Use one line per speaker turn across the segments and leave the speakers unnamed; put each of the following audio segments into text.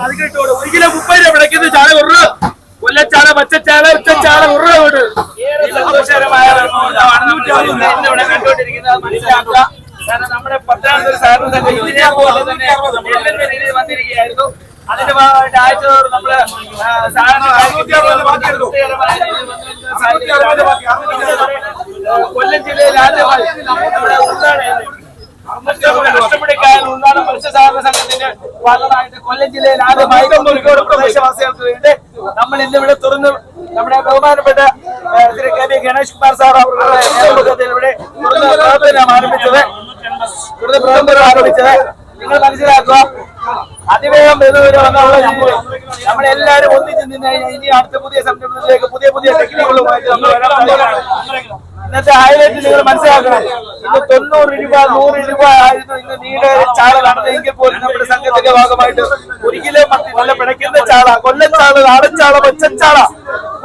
അതിക്കിട്ടോട് ഒരു കിലോ മുപ്പത് രൂപ വിളയ്ക്കുന്ന ചാള ഒരു കൊല്ലച്ചാള പച്ചച്ചാള ഉച്ചച്ചാള അത് കാരണം നമ്മുടെ പത്താമത്തെ സാറിന് തന്നെ ഇതിനെ പോലെ തന്നെ രീതിയിൽ വന്നിരിക്കുകയായിരുന്നു. അതിന്റെ ഭാഗമായിട്ട് ആഴ്ച തോറും നമ്മൾ സാധാരണ. കൊല്ലം ജില്ലയിൽ ആദ്യമായി നമ്മുടെ ഉൾനാട് കഷ്ടപ്പെടിക്കാൻ ഉൾനാട് മത്സ്യസഹകരണ സംഘത്തിന്റെ ഭാഗമായിട്ട് കൊല്ലം ജില്ലയിൽ ആദ്യമായി കോഴിക്കോട് പ്രദേശവാസികൾക്ക് വേണ്ടി നമ്മൾ ഇന്നിവിടെ തുറന്ന് നമ്മുടെ ബഹുമാനപ്പെട്ട Shri K V Ganesh Kumar sir അവരുടെ നേതൃത്വത്തിൽ ഇവിടെ തുറന്ന് പ്രവർത്തനം ആരംഭിച്ചത്. നിങ്ങൾ മനസ്സിലാക്കുക അതിവേഗം വരുന്നവരെ വന്നുള്ള നമ്മളെല്ലാരും ഒന്നിച്ച് നിന്ന് ഇനി അടുത്ത പുതിയ സംരംഭത്തിലേക്ക് പുതിയ പുതിയ ടെക്നിക്കുകളുമായിട്ട് നമ്മൾ വരാൻ. ഇന്നത്തെ ഹൈലൈറ്റ് നിങ്ങൾ മനസ്സിലാക്കണം. ഇന്ന് തൊണ്ണൂറ് രൂപ നൂറ് രൂപ ആയിരുന്നു ഇന്ന് നീണ്ട ചാള നടന്നെങ്കിൽ പോലും നമ്മുടെ സംഘത്തിന്റെ ഭാഗമായിട്ട് ഒരു കിലോ മത്തി നല്ല പിടയ്ക്കുന്ന ചാള കൊല്ലച്ചാള നാടൻചാള പച്ചച്ചാള.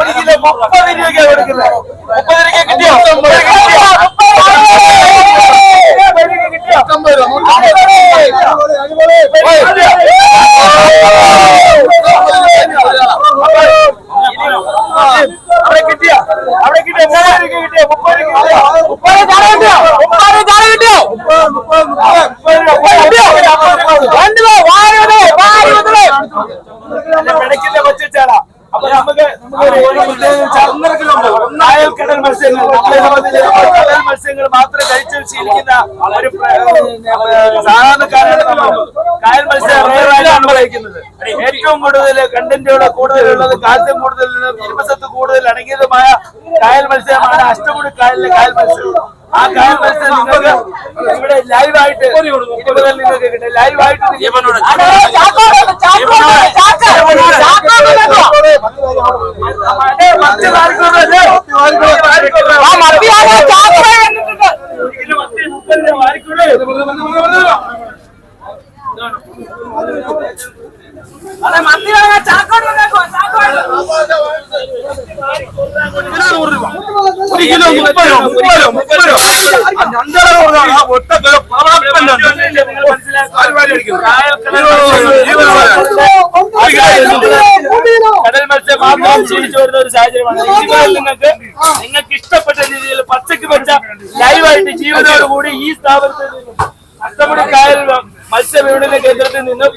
ഒരു കിലോ മുപ്പത് രൂപയ്ക്കാണ് കൊടുക്കുന്നത്. മുപ്പത് രൂപ കിട്ടിയോ മുപ്പത് കിട്ടിയോ മുപ്പത് രൂപ കിട്ടിയോ അവിടെ കിട്ടിയ? അവിടെ കിട്ടിയ? മുപ്പത് രൂപ കിട്ടിയ? മുപ്പത് രൂപ കിട്ടിയ? മുപ്പത് ചാള കിട്ടിയോ? മുപ്പത് ചാള കിട്ടിയോ? പിടയ്ക്കുന്ന പച്ചച്ചാള അപ്പൊ നമുക്ക് നായൽ കടൽ മത്സ്യങ്ങൾ നമ്മളെ സംബന്ധിച്ച് മത്സ്യങ്ങൾ മാത്രം കഴിച്ചു ശീലിക്കുന്ന ഒരു സാധാരണക്കാരാണ് നമ്മൾ കായൽ മത്സ്യം റേറായിട്ടാണ് നമ്മൾ കഴിക്കുന്നത് ഏറ്റവും കൂടുതൽ കണ്ടന്റുകൾ കൂടുതലുള്ളത് കാൽസ്യം കൂടുതൽ ഇരുമസത്ത് കൂടുതൽ അടങ്ങിയതുമായ കായൽ മത്സ്യമാണ് അഷ്ടമുടി കായലിലെ കായൽ മത്സ്യം ആ കായൽ മത്സ്യം നിങ്ങൾക്ക് ഇവിടെ ലൈവായിട്ട് ഇവിടെ നിങ്ങൾക്ക് കിട്ടും ലൈവായിട്ട് ഒരു കിലോ മുപ്പതോ മുപ്പതോ മുപ്പതോ ഒറ്റ കിലോ കടൽ മത്സ്യം മാത്രം ശീലിച്ചു വരുന്ന ഒരു സാഹചര്യമാണ് നിങ്ങൾക്ക് നിങ്ങൾക്ക് ഇഷ്ടപ്പെട്ട രീതിയിൽ പച്ചക്ക് വെച്ച ലൈവായിട്ട് ജീവനോട് കൂടി ഈ സ്ഥാപനത്തിൽ നിന്നും അത്തമണി കായൽ മത്സ്യവിപണന കേന്ദ്രത്തിൽ നിന്നും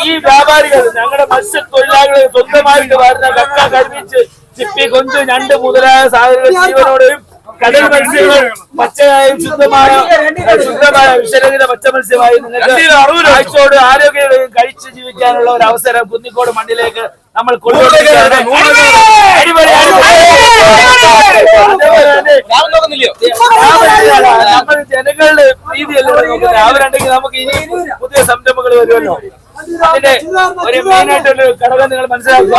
ഈ വ്യാപാരികൾ ഞങ്ങളുടെ മത്സ്യത്തൊഴിലാളികളെ സ്വന്തമായിട്ട് വരുന്ന കക്ക കരിമിച്ച് ചിപ്പി കൊഞ്ച് ഞണ്ട് മുതലായ സാധനങ്ങൾ ജീവനോടെയും കടൽ മത്സ്യങ്ങൾ പച്ചയായും ശുദ്ധമായ ശുദ്ധമായ വിഷരഹിത പച്ച മത്സ്യമായി നിങ്ങൾക്ക് ആഴ്ചയോട് ആരോഗ്യവും കഴിച്ച് ജീവിക്കാനുള്ള ഒരു അവസരം കുന്നിക്കോട് മണ്ണിലേക്ക് നമ്മൾ നമ്മൾ ജനങ്ങളുടെ രീതിയല്ലേ നോക്കുന്നത്? അവരുണ്ടെങ്കിൽ നമുക്ക് ഇനി പുതിയ സംരംഭങ്ങൾ വരുമല്ലോ. അതിന്റെ ഒരു മെയിൻ ആയിട്ടൊരു ഘടകം നിങ്ങൾ മനസ്സിലാക്കുക.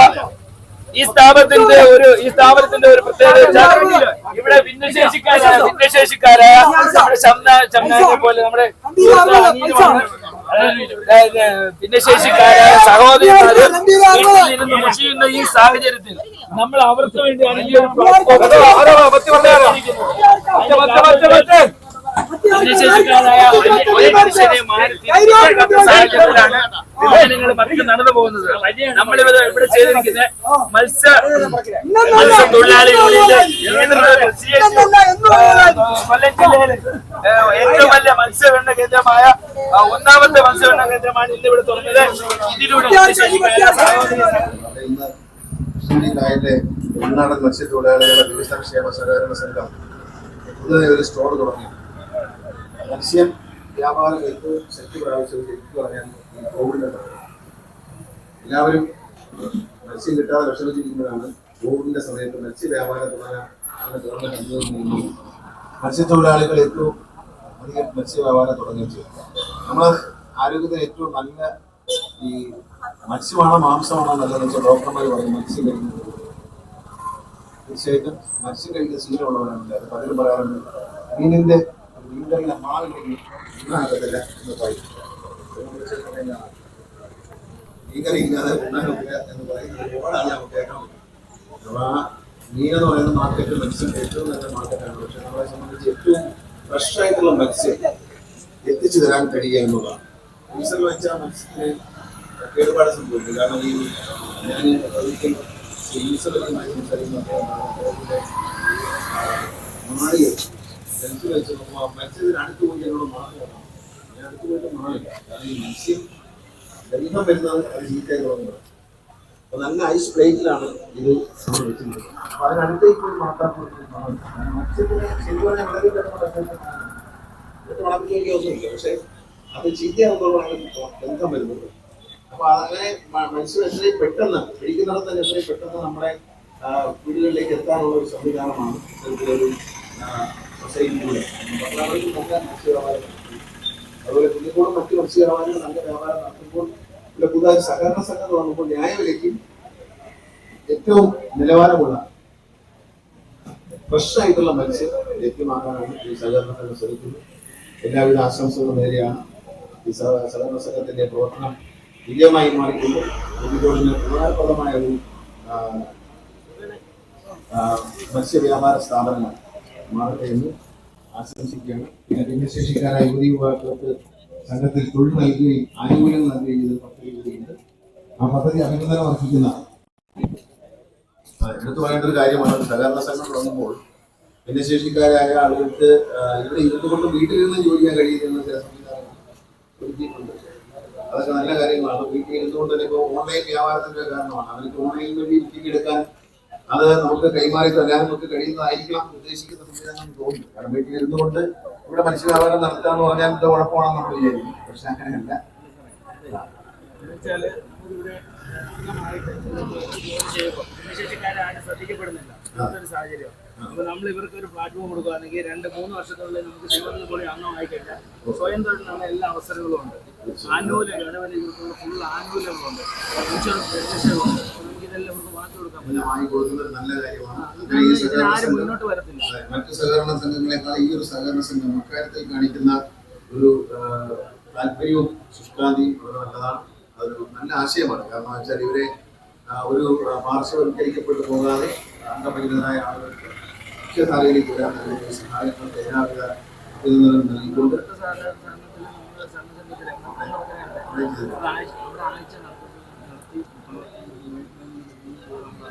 ഈ സ്ഥാപനത്തിന്റെ ഒരു ഈ സ്ഥാപനത്തിന്റെ ഒരു പ്രത്യേകത വെച്ചാൽ ഇവിടെ ഭിന്നശേഷിക്കാരായ ഭിന്നശേഷിക്കാരായ നമ്മുടെ പോലെ നമ്മുടെ ഭിന്നശേഷിക്കാരായ സഹോദരിമാര് വീട്ടിലിരുന്ന് മുഷിയുന്ന ഈ സാഹചര്യത്തിൽ നമ്മൾ അവർക്ക് വേണ്ടിയാണ് ഈ ഒരു പ്ലാറ്റ്ഫോം ഭിന്നശേഷിക്കാരായ ഒരേ മനുഷ്യനെ മാറി തിരിച്ചെടുക്കുന്ന സാഹചര്യത്തിലാണ് വിഭജനങ്ങൾ മറ്റ് നടന്നു പോകുന്നത്. നമ്മളിവിടെ ഇവിടെ ചെയ്തിരിക്കുന്ന മത്സ്യ മത്സ്യത്തൊഴിലാളി കൊല്ലം ജില്ലയിലെ ഏറ്റവും വലിയ മത്സ്യബന്ധ കേന്ദ്രമായ ഒന്നാമത്തെ മത്സ്യബന്ധ കേന്ദ്രമാണ് ഇന്ന് ഇവിടെ തുറന്നത്. ഇതിലൂടെ
ഉൾനാടൻ മത്സ്യത്തൊഴിലാളികളുടെ വികസന ക്ഷേമ സഹകരണ സംഘം പുതിയ ഒരു സ്റ്റോർ തുടങ്ങി. മത്സ്യം വ്യാപാരം ഏറ്റവും ശക്തി പ്രാപിച്ചത് ശരിക്കും കോവിഡിന്റെ. എല്ലാവരും മത്സ്യം കിട്ടാതെ വിഷമിച്ചിരിക്കുമ്പോഴാണ് കോവിഡിന്റെ സമയത്ത് മത്സ്യ വ്യാപാര തുടങ്ങാൻ മത്സ്യത്തൊഴിലാളികൾ ഏറ്റവും അധികം മത്സ്യ വ്യാപാരം തുടങ്ങുകയും നമ്മൾ ആരോഗ്യത്തിന് ഏറ്റവും നല്ല ഈ മത്സ്യമാണോ മാംസമാണോ നല്ലതെന്ന് വെച്ചാൽ ഡോക്ടർമാർ പറയും മത്സ്യം കഴിക്കുന്നത്. തീർച്ചയായിട്ടും മത്സ്യം കഴിക്കുന്ന ശീലമുള്ളവരാണ് അത് പലരും പറയാറുണ്ട്. മീനിന്റെ മീൻ മീൻകറിയിലെ മാവില്ലെങ്കിൽ ഉണ്ണാകത്തില്ല എന്ന് പറയും. മീൻകറി ഇല്ലാതെ ഉണ്ണാനൊക്കില്ല എന്ന് പറയുന്നത് ഒരുപാടാണ് എന്ന് പറയുന്ന മാർക്കറ്റ് മത്സ്യം ഏറ്റവും നല്ല മാർക്കറ്റാണ് പക്ഷെ നമ്മളെ സംബന്ധിച്ച് ഏറ്റവും ഫ്രഷ് ആയിട്ടുള്ള മത്സ്യം എത്തിച്ചു തരാൻ കഴിയുക എന്നുള്ളതാണ്. ഫ്രീസറിൽ വെച്ചാൽ മത്സ്യത്തിന് കേടുപാട് സംഭവിക്കും. കാരണം ഈ ഞാൻ ഒരിക്കൽ സംസാരിക്കുന്ന മാളികൾ ജലത്തിൽ വെച്ച്. നോക്കുമ്പോൾ മത്സ്യത്തിന് അടുത്ത് പോയി എന്നോട് മാറില്ല ഞാൻ അടുത്ത് പോയിട്ട് മാറില്ല കാരണം ഈ മത്സ്യം ഗന്ധം വരുന്നത് അത് തുടങ്ങുന്നത് അപ്പൊ നല്ല ഐസ് പ്ലേറ്റിലാണ് ഇത് നമ്മൾ വെച്ചിരിക്കുന്നത് അപ്പൊ അതിനടുത്തേക്ക് പോയി മാത്രം മത്സ്യത്തിന് ശരിക്കും പറഞ്ഞാൽ വളരെ ഇതൊക്കെ വളർത്തിയ ഒന്നുമില്ല പക്ഷെ അത് ചീത്തയാകുമ്പോഴാണ് ബന്ധം വരുന്നത് അപ്പൊ അങ്ങനെ മ- മനുഷ്യർ എത്രയും പെട്ടെന്ന് പിടിക്കുന്നിടത്ത് തന്നെ എത്രയും പെട്ടെന്ന് നമ്മുടെ വീടുകളിലേക്ക് എത്താനുള്ള ഒരു സംവിധാനമാണ് ഇത്തരത്തിലൊരു സൊസൈറ്റിയിലൂടെ പത്രാവളിക്ക് നല്ല മത്സ്യവ്യാപാരം. അതുപോലെ കുഞ്ഞിക്കോടും മറ്റു മത്സ്യവ്യാപാരികൾ നല്ല വ്യാപാരം നടത്തുമ്പോൾ ഇവിടെ പുതുതായി സഹകരണ സംഘം വന്നപ്പോൾ ന്യായവിലയ്ക്കും ഏറ്റവും നിലവാരമുള്ള ഫ്രഷ് ആയിട്ടുള്ള മത്സ്യം ലഭ്യമാക്കാനാണ് ഈ സഹകരണ സംഘം ശ്രമിക്കുന്നത്. എല്ലാവിധ ആശംസകളും നേരെയാണ്. ഈ സഹ- സഹകരണ സംഘത്തിന്റെ പ്രവർത്തനം വിജയമായി മാറിക്കൊണ്ട് ഉപകാരപ്രദമായ ഒരു മത്സ്യവ്യാപാര സ്ഥാപനങ്ങൾ മാറട്ടെ എന്ന് ആശംസിക്കുകയാണ്. പിന്നെ ഭിന്നശേഷിക്കാരായ യുവതി യുവാക്കൾക്ക് സംഘത്തിൽ തൊഴിൽ നൽകുകയും ആനുകൂല്യങ്ങൾ നൽകുകയും ചെയ്ത പദ്ധതി കൂടിയുണ്ട്. ആ പദ്ധതി അഭിനന്ദനം അർഹിക്കുന്ന എടുത്തു പറയേണ്ട ഒരു കാര്യമാണ് സഹകരണ സംഘം തുടങ്ങുമ്പോൾ ഭിന്നശേഷിക്കാരായ ആളുകൾക്ക് ഇവിടെ ഇരുന്നുകൊണ്ട് നിന്ന് ജോലി ചെയ്യാൻ കഴിയുന്ന ചില സംവിധാനങ്ങൾ അതൊക്കെ നല്ല കാര്യങ്ങളാണ്. വീട്ടിൽ ഇരുന്നുകൊണ്ട് തന്നെ ഇപ്പോൾ ഓൺലൈൻ വ്യാപാരത്തിന്റെ കാരണമാണ്. അവർക്ക് ഓൺലൈനിൽ വഴി ബുക്കിംഗ് എടുക്കാൻ അത് നമുക്ക് കൈമാറി തരാൻ നമുക്ക് കഴിയുന്നതായിരിക്കണം ഉദ്ദേശിക്കുന്ന സംവിധാനം തോന്നി തോന്നുന്നു. കാരണം വീട്ടിൽ ഇരുന്നുകൊണ്ട് ഇവിടെ മനുഷ്യവ്യാപാരം വ്യാപാരം എന്ന് പറഞ്ഞാൽ എന്താ കുഴപ്പമാണെന്ന് നമ്മൾ വിചാരിക്കും പക്ഷെ അങ്ങനെയല്ല.
അപ്പൊ നമ്മൾ ഇവർക്ക് ഒരു പ്ലാറ്റ്ഫോം കൊടുക്കുകയാണെങ്കിൽ രണ്ട് മൂന്ന് വർഷത്തിനുള്ളിൽ നമുക്ക് ജീവിതത്തിൽ പോലെ അംഗമായി കഴിഞ്ഞാൽ സ്വയം തൊഴിലിനുള്ള എല്ലാ അവസരങ്ങളും ഉണ്ട്. ആനുകൂല്യം ഗവൺമെന്റ് ഇവർക്കുള്ള ഫുൾ ആനുകൂല്യങ്ങളുണ്ട്. ഇൻഷുറൻസ് നമുക്ക് ഇതെല്ലാം നമുക്ക് വാങ്ങിച്ചു കൊടുക്കാൻ പറ്റും
അങ്ങനെ വാങ്ങി കൊടുക്കുന്നത് നല്ല കാര്യമാണ്. അങ്ങനെ ഈ സഹകരണ സംഘം അതെ, സഹകരണ സംഘങ്ങളെക്കാൾ ഈ ഒരു സഹകരണ സംഘം അക്കാര്യത്തിൽ കാണിക്കുന്ന ഒരു താല്പര്യവും ശുഷ്കാന്തിയും വളരെ നല്ലതാണ്. അതൊരു നല്ല ആശയമാണ്. കാരണം വെച്ചാൽ ഇവരെ ഒരു പാർശ്വവൽക്കരിക്കപ്പെട്ടു പോകാതെ അംഗപരിമിതരായ ആളുകൾക്ക് മുഖ്യധാരയിലേക്ക് വരാൻ നൽകുന്ന സഹായങ്ങൾക്ക് എല്ലാവിധ നൽകിക്കൊണ്ട്
ഇവിടുത്തെ സഹകരണ സംഘത്തിൽ നമ്മുടെ സന്നദ്ധത്തിൽ എണ്ണം
ഇവിടെ ചെയ്തു.
ആഴ്ച ഇവിടെ ആഴ്ച നടത്തി
അതെ,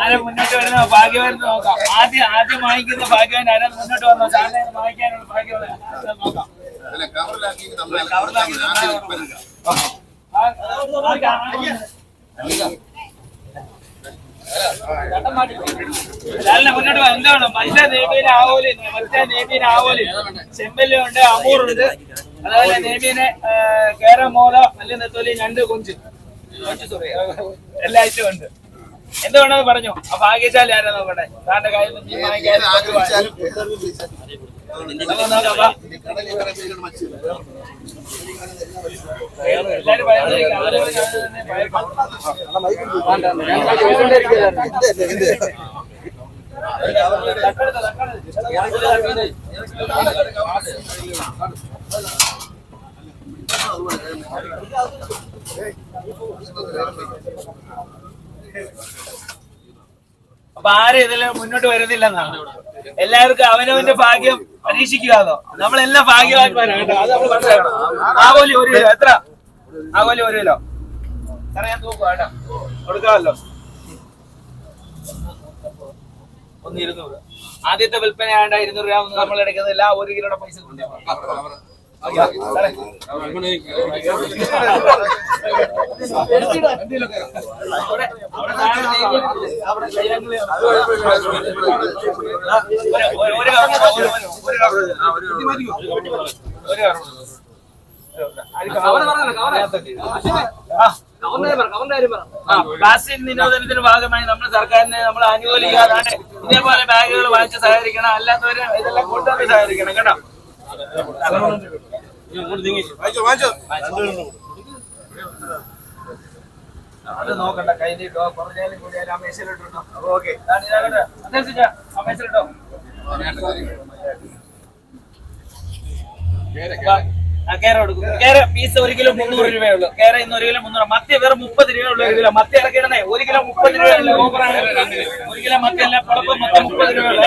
ആരെ മുന്നോട്ട് വരുന്ന നോക്കാം. ആദ്യം ആദ്യം വാങ്ങിക്കുന്ന ഭാഗ്യവാൻ ആരാ മുന്നോട്ട് വന്നോ വാങ്ങിക്കാനുള്ള നോക്കാം. മുന്നോട്ട്. എന്താണ്? മറ്റേ നേമീന് ആവോലി മറ്റേ നേമീന് ആവോലി ചെമ്പല്ലുണ്ട് അമൂറുണ്ട് അതുപോലെ നേമീന് കേരമോല നല്ല നെത്തോലി ഞണ്ട് കൊഞ്ച്. എല്ലാ ഐറ്റവും ഉണ്ട് എന്തുകൊണ്ടെന്ന് പറഞ്ഞു? ആ ഭാഗ്യശാലി ആരാ നോക്കട്ടെ? സാറിന്റെ കയ്യിൽ. എല്ലാരും അപ്പൊ ആരും ഇതിൽ മുന്നോട്ട് വരുന്നില്ലെന്നാണ് എല്ലാവർക്കും അവനവന്റെ ഭാഗ്യം പരീക്ഷിക്കുകയാണോ നമ്മളെല്ലാം ഭാഗ്യവാന്മാരാണ് കേട്ടോ. അത് നമ്മൾ മനസ്സിലാക്കണം. ആകോലി ഒരു കിലോ. എത്ര? ആകോലി ഒരു കിലോ. സാറേ ഞാൻ തൂക്കുക കേട്ടോ. കൊടുക്കാമല്ലോ. ഒന്ന് ഇരുന്നൂറ്. ആദ്യത്തെ വിൽപ്പന ആണ്ട് ഇരുന്നൂറ് രൂപ നമ്മൾ എടുക്കുന്നില്ല ഒരു കിലോയുടെ പൈസ കൊണ്ടുപോകാം. പ്ലാസ്റ്റിക് നിരോധനത്തിന്റെ ഭാഗമായി നമ്മൾ സർക്കാരിനെ നമ്മൾ അനുകൂലിക്കാതാണ് ഇതേപോലെ ബാഗുകൾ വാങ്ങിച്ച് സഹകരിക്കണം. അല്ലാത്തവരെ ഇതെല്ലാം കൊണ്ടുവന്ന് സഹകരിക്കണം. കേട്ടോ? അത് നോക്കണ്ട കൈ നീട്ടോ കുറഞ്ഞാലും കൂടിയാലും ആ മേശയിലിട്ടോ അപ്പൊ ഓക്കെ ആ മേശയിലിട്ടോ കേര കൊടുക്കും കേര പീസ് ഒരു കിലോ മുന്നൂറ് രൂപയേ ഉള്ളൂ. കേര ഇന്ന് ഒരു കിലോ മുന്നൂറ് മത്തി വേറെ മുപ്പത് രൂപയേ ഉള്ളൂ. ഒരു കിലോ മത്തി ഇറക്കിയിടണേ ഒരു കിലോ മുപ്പത് രൂപയല്ലേ ഓഫറാണ് ഒരു കിലോ മത്തി അല്ല പുറത്ത് മൊത്തം മുപ്പത് രൂപയുള്ളൂ